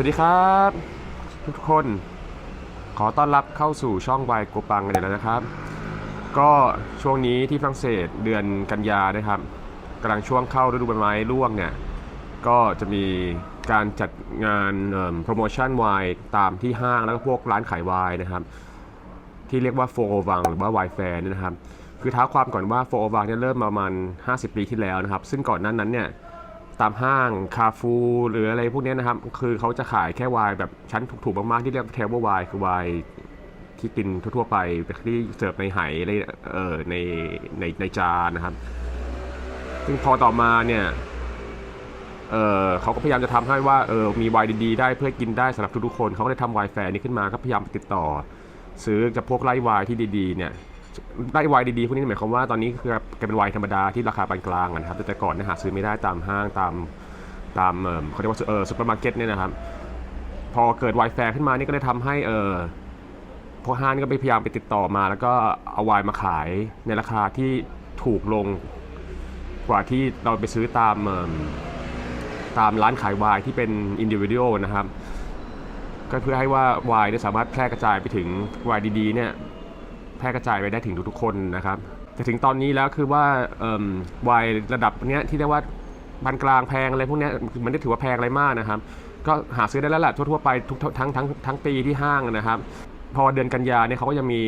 สวัสดีครับ ทุกคน ขอต้อนรับเข้าสู่ช่องวายโกปังกันแล้วนะครับ ก็ช่วงนี้ที่ฝรั่งเศสเดือนกันยานะครับกำลังช่วงเข้าฤดูใบไม้ร่วงเนี่ยก็จะมีการจัดงานโปรโมชั่นไวน์ตามที่ห้างแล้วก็พวกร้านขายไวน์นะครับ ที่เรียกว่าโฟโอวังหรือว่าไวน์แฟร์นะครับ คือท้าความก่อนว่าโฟโอวังเนี่ยเริ่มประมาณ 50 ปีที่แล้วนะครับ ซึ่งก่อนหนั้นนั้นเนี่ย ตามห้างคาฟูหรืออะไรพวกนี้นะครับ คือเขาจะขายแค่วน์แบบชั้นถูกๆมากๆที่เรียกเทเบิลวน์คือวน์ที่กินทั่วๆไปที่เสิร์ฟในไหอะไรเออในในในจานนะครับ ซึ่งพอต่อมาเนี่ยเออเขาก็พยายามจะทำให้ว่าเออมีวน์ดีๆได้เพื่อกินได้สำหรับทุกๆคนเขาก็เลยทำวน์แฟร์นี้ขึ้นมาก็พยายามติดต่อ ซื้อกับพวกไร่วน์ที่ดีๆเนี่ย ไร่ไวน์ดีๆพวกนี้หมายความว่าตอนนี้คือกลายเป็นไวน์ธรรมดาที่ราคาปานกลางนะครับ แต่ก่อนเนี่ยหาซื้อไม่ได้ตามห้างตามตามเขาเรียกว่าเออซูเปอร์มาร์เก็ตเนี่ยนะครับ พอเกิดไวน์แฟร์ขึ้นมานี่ก็เลยทำให้เออพวกห้างก็ไปพยายามไปติดต่อมา แล้วก็เอาไวน์มาขายในราคาที่ถูกลงกว่าที่เราไปซื้อตามตามร้านขายไวน์ที่เป็นอินดิวิเดียลนะครับ ก็เพื่อให้ว่าไวน์เนี่ยสามารถแพร่กระจายไปถึงไวน์ดีๆเนี่ย แพร่กระจายไปได้ถึงทุกๆคนนะครับแต่ถึงตอนนี้แล้วคือว่าไวน์ระดับเนี้ยที่เรียกว่าปานกลางแพงอะไรพวกเนี้ยมันไม่ได้ถือว่าแพงอะไรมากนะครับ ก็หาซื้อได้แล้วแหละทั่วๆไปทุกทั้งทั้งทั้งปีที่ห้างนะครับ พอเดือนกันยาเนี่ยเขาก็จะมี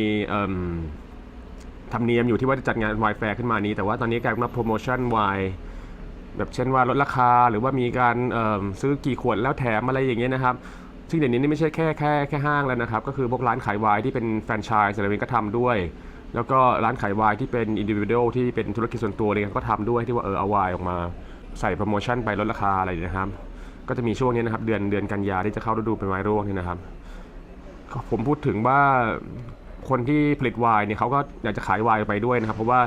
ธรรมเนียมอยู่ที่ว่าจะจัดงานไวน์แฟร์ขึ้นมานี้ แต่ว่าตอนนี้กลายเป็นว่าโปรโมชั่นไวน์แบบเช่นว่าลดราคาหรือว่ามีการซื้อกี่ขวดแล้วแถมอะไรอย่างเงี้ยนะครับ ซึ่งเดี๋ยวนี้นี่ไม่ใช่แค่แค่แค่ห้างแล้วนะครับ ก็คือพวกร้านขายไวน์ที่เป็นแฟรนไชส์อะไรนี้ก็ทำด้วย แล้วก็ร้านขายไวน์ที่เป็นอินดิวิ a l ที่เป็นธุรกิจส่วนตัวอะไรเงี้ยก็ทำด้วยที่ว่าเออเอาไวน์ออกมาใส่โปรโมชั่นไปลดราคาอะไรนะครับ ก็จะมีช่วงนี้นะครับเดือนเดือนกันยาที่จะเข้าฤดูเป็นไวน์ร่วงนี่นะครับ ผมพูดถึงว่าคนที่ผลิตไวน์เนี่ยเขาก็อยากจะขายไวน์ไปด้วยนะครับ เพราะว่า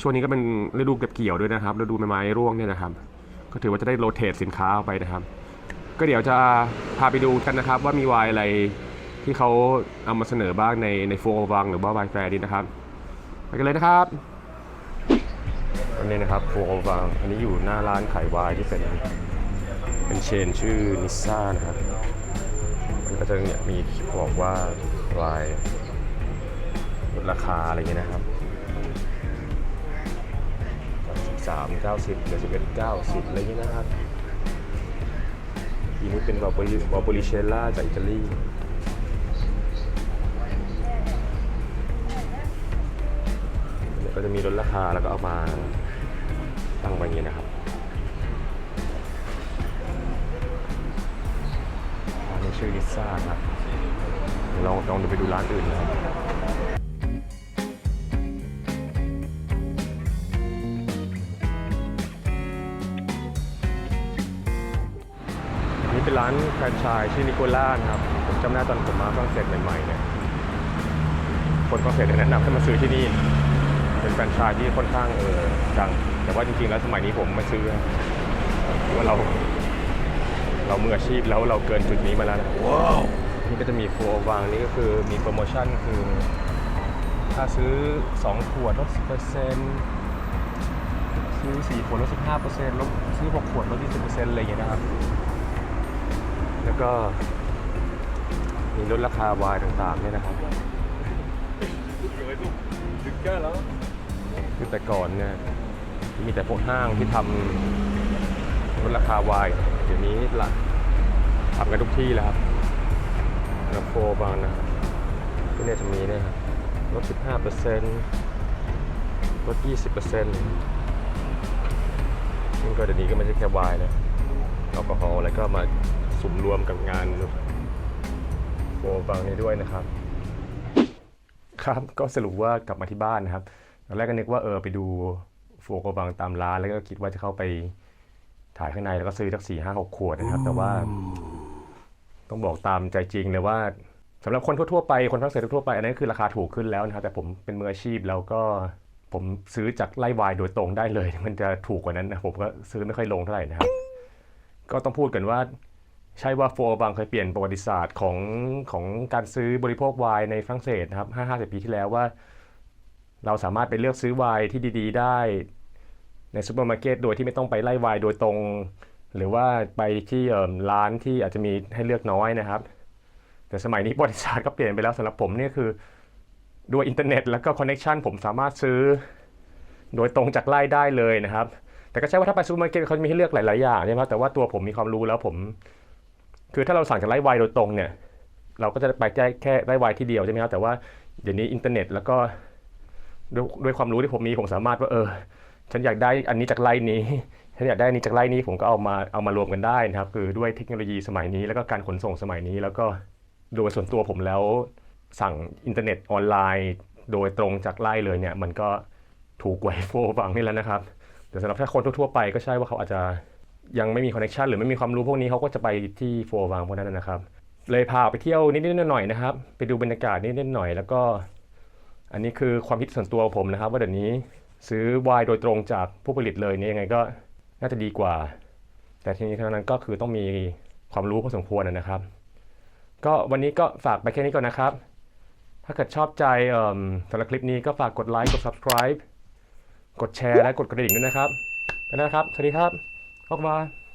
ช่วงนี้ก็เป็นฤดูเก็บเกี่ยวด้วยนะครับฤดูใบไม้ร่วงเนี่ยนะครับ ก็ถือว่าจะได้โรเตทสินค้าออกไปนะครับ ก็เดี๋ยวจะพาไปดูกันนะครับ ว่ามีไวน์อะไรที่เขาเอามาเสนอบ้างในในโฟร์วังหรือว่าไวน์แฟร์นี้นะครับไปกันเลยนะครับอันนี้นะครับโฟร์วังอันนี้อยู่หน้าร้านขายไวน์ที่เป็นเป็นเชนชื่อนิซ่านะครับมันก็จะเนี่ยมีบอกว่าลายลดราคาอะไรเงี้ยนะครับสามเก้าสิบเหลือสิบเอ็ดเก้าสิบอะไรเงี้ยนะครับ ทีนี้เป็นวาโปลิวาโปลิเชล่าจากอิตาลีเดี๋ยวก็จะมีลดราคาแล้วก็เอามาตั้งไว้อย่างนี้นะครับร้านนี้ชื่อลิซ่าครับเดี๋ยวลองลองดูไปดูร้านอื่นนะครับ เป็นร้านแฟรนไชส์ชื่อนิโคล่านะครับผมจำได้ตอนผมมาฝรั่งเศสใหม่ๆเนี่ยคนฝรั่งเศสเนี่ยแนะนำให้มาซื้อที่นี่ เป็นแฟรนไชส์ที่ค่อนข้างเออดัง แต่ว่าจริงๆแล้วสมัยนี้ผมไม่ซื้อนะเพราะว่าเรา เรามืออาชีพแล้วเราเกินจุดนี้มาแล้วนะว้าวนี่ก็จะมีโฟร์วางนี่ก็คือมีโปรโมชั่นคือ ถ้าซื้อ 2 ขวดลด10%ซื้อ 4 ขวดลด15%ลดซื้อ 6 ขวดลด20%อะไรอย่างเงี้ยนะครับ แล้วก็มีลดราคาไวน์ต่างๆเนี่ยนะครับคือแต่ก่อนเนี่ยมีแต่พวกห้างที่ทำลดราคาไวน์เดี๋ยวนี้ละทำกันทุกที่แล้วครับล้วโฟบางนะที่เนี่ยจะมีเนี่ยครับลด 15%ลด 20%ซึ่งก็เดี๋ยวนี้ก็ไม่ใช่แค่ไวน์นะแอลกอฮอล์อะไรก็มา สุมรวมกับงานโฟบางนี้ด้วยนะครับ ครับก็สรุปว่ากลับมาที่บ้านนะครับตอนแรกก็นึกว่าเออไปดูโฟกบังตามร้าน แล้วก็คิดว่าจะเข้าไปถ่ายข้างในแล้วก็ซื้อสักสี่ห้าหกขวดนะครับ แต่ว่า ต้องบอกตามใจจริงเลยว่าสำหรับคนทั่วๆไปคนฝรั่งเศสทั่วไปอันนั้นคือราคาถูกขึ้นแล้วนะครับแต่ผมเป็นมืออาชีพแล้วก็ผมซื้อจากไล่วายโดยตรงได้เลย มันจะถูกกว่านั้นนะผมก็ซื้อไม่ค่อยลงเท่าไหร่นะครับ ก็ต้องพูดกันว่า ใช่ว่าโฟร์บางเคยเปลี่ยนประวัติศาสตร์ของของการซื้อบริโภคไวน์ในฝรั่งเศสนะครับห้าห้าสิบปีที่แล้วว่า เราสามารถไปเลือกซื้อไวน์ที่ดี ๆ ได้ ในซูเปอร์มาร์เก็ตโดยที่ไม่ต้องไปไล่ไวน์โดยตรง หรือว่าไปที่ร้านที่อาจจะมีให้เลือกน้อยนะครับ แต่สมัยนี้ประวัติศาสตร์ก็เปลี่ยนไปแล้วสำหรับผมเนี่ยคือด้วยอินเทอร์เน็ตแล้วก็คอนเน็ชันผมสามารถซื้อ โดยตรงจากไล่ได้เลยนะครับ แต่ก็ใช่ว่าถ้าไปซูเปอร์มาร์เก็ตเขาจะมีให้เลือกหลายๆอย่างใช่ไหมครับแต่ว่าตัวผมมีความรู้แล้วผม คือถ้าเราสั่งจากไล่ไวโดยตรงเนี่ย เราก็จะไปแค่แค่ไล่ไวที่เดียวใช่ไหมครับ แต่ว่าเดี๋ยวนี้อินเทอร์เน็ตแล้วก็ด้วยด้วยความรู้ที่ผมมีผมสามารถว่าเออ ฉันอยากได้อันนี้จากไล่นี้ ฉันอยากได้อันนี้จากไล่นี้ผมก็เอามาเอามารวมกันได้นะครับ คือด้วยเทคโนโลยีสมัยนี้ แล้วก็การขนส่งสมัยนี้ แล้วก็โดยส่วนตัวผมแล้วสั่งอินเทอร์เน็ตออนไลน์ โดยตรงจากไล่เลยเนี่ย มันก็ถูกกว่าโฟฟังนี่แล้วนะครับแต่สำหรับถ้าคนทั่วๆไปก็ใช่ว่าเขาอาจจะ ยังไม่มีคอนเน t ชันหรือไม่มีความรู้พวกนี้เขาก็จะไปที่โฟวังพวกนั้นนะครับ เลยพาไปเที่ยวนิดๆหน่อยๆนะครับ ไปดูบรรยากาศนิดๆหน่อยๆแล้วก็ อันนี้คือความคิดส่วนตัวผมนะครับ ว่าเดี๋ยวนี้ซื้อวน์โดยตรงจากผู้ผลิตเลยเนี่ยยังไงก็น่าจะดีกว่า แต่ทีนี้เท่านั้นก็คือต้องมีความรู้พอสมควรนะครับ ก็วันนี้ก็ฝากไปแค่นี้ก่อนนะครับ ถ้าเกิดชอบใจเอิ่มสำหรับคลิปนี้ก็ฝากกดไลค์กด subscribe กดแชร์และกดกระดิ่งด้วยนะครับไปนะครับ สวัสดีครับ ขอบคุณ